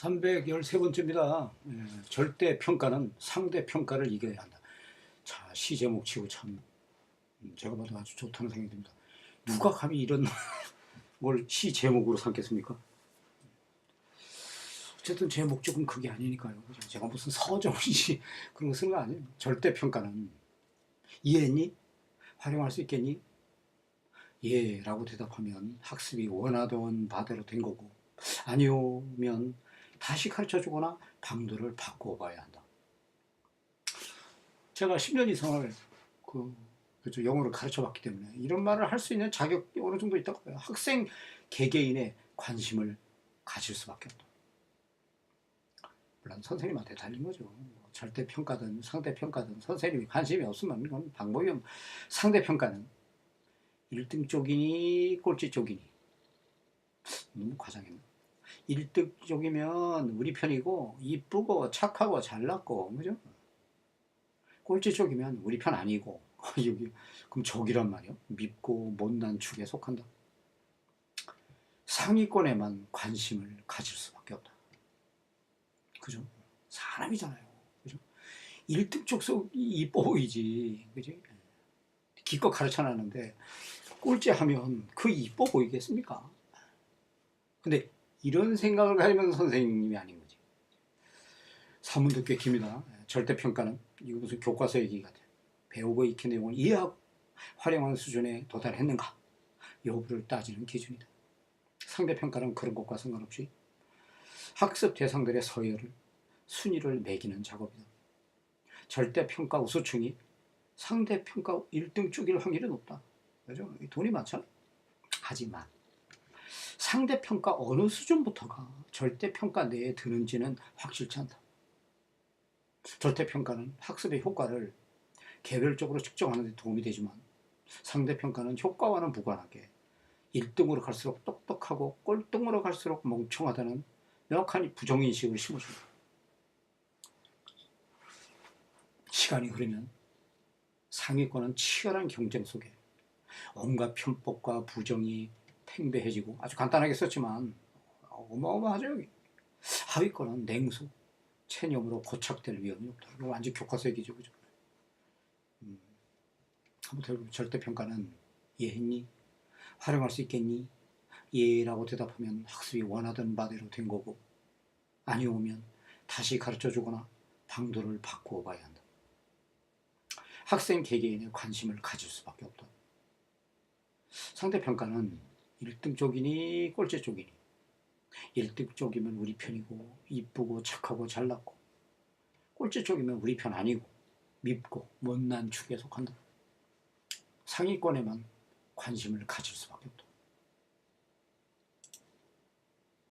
313번째입니다. 예, 절대 평가는 상대 평가를 이겨야 한다. 자, 시 제목 치고 참 음, 제가 봐도 아주 좋다는 생각이 듭니다. 누가 감히 이런 걸 시 제목으로 삼겠습니까? 어쨌든 제 목적은 그게 아니니까요. 제가 무슨 서정시 그런 거 쓰는 거 아니에요. 절대 평가는 이해했니? 활용할 수 있겠니? 예, 라고 대답하면 학습이 원하던 바대로 된 거고 아니오면 다시 가르쳐 주거나 방도를 바꿔 봐야 한다. 제가 10년 이상을 그 그죠 영어를 가르쳐 봤기 때문에 이런 말을 할 수 있는 자격이 어느 정도 있다고 봐요. 학생 개개인의 관심을 가질 수밖에 없다. 물론 선생님한테 달린 거죠. 뭐 절대 평가든 상대 평가든 선생님이 관심이 없으면 그건 방법이 없. 상대 평가는 1등 쪽이니 꼴찌 쪽이니 너무 과장했나? 1등 쪽이면 우리 편이고 이쁘고 착하고 잘났고 그죠? 꼴찌 쪽이면 우리 편 아니고 그럼 적이란 말이야? 밉고 못난 축에 속한다. 상위권에만 관심을 가질 수밖에 없다. 그죠? 사람이잖아요. 그죠? 1등 쪽 속이 이뻐 보이지. 그지? 기껏 가르쳐 놨는데 꼴찌 하면 그 이뻐 보이겠습니까? 근데 이런 생각을 가지면 선생님이 아닌 거지. 사문도 꽤 깁니다. 절대 평가는 이거 무슨 교과서 얘기 같아. 배우고 익힌 내용을 이해하고 활용하는 수준에 도달했는가 여부를 따지는 기준이다. 상대 평가는 그런 것과 상관없이 학습 대상들의 서열을 순위를 매기는 작업이다. 절대 평가 우수충이 상대 평가 1등 쪽일 확률이 높다. 그죠? 돈이 많잖아. 하지만 상대 평가 어느 수준부터가 절대 평가 내에 드는지는 확실치 않다. 절대 평가는 학습의 효과를 개별적으로 측정하는 데 도움이 되지만 상대 평가는 효과와는 무관하게 1등으로 갈수록 똑똑하고 꼴등으로 갈수록 멍청하다는 명확한 부정인식을 심어줍니다. 시간이 흐르면 상위권은 치열한 경쟁 속에 온갖 편법과 부정이 팽배해지고 아주 간단하게 썼지만 어마어마하죠 여기. 하위권은 냉소, 체념으로 고착될 위험이 없다. 완전 교과서 얘기죠, 그죠? 음, 아무튼 절대 평가는 이해했니? 활용할 수 있겠니? 예라고 대답하면 학습이 원하던 바대로 된 거고 아니오면 다시 가르쳐 주거나 방도를 바꾸어 봐야 한다. 학생 개개인의 관심을 가질 수밖에 없다. 상대 평가는 1등 쪽이니 꼴찌 쪽이니. 1등 쪽이면 우리 편이고 이쁘고 착하고 잘났고. 꼴찌 쪽이면 우리 편 아니고 밉고 못난 축에 속한다. 상위권에만 관심을 가질 수밖에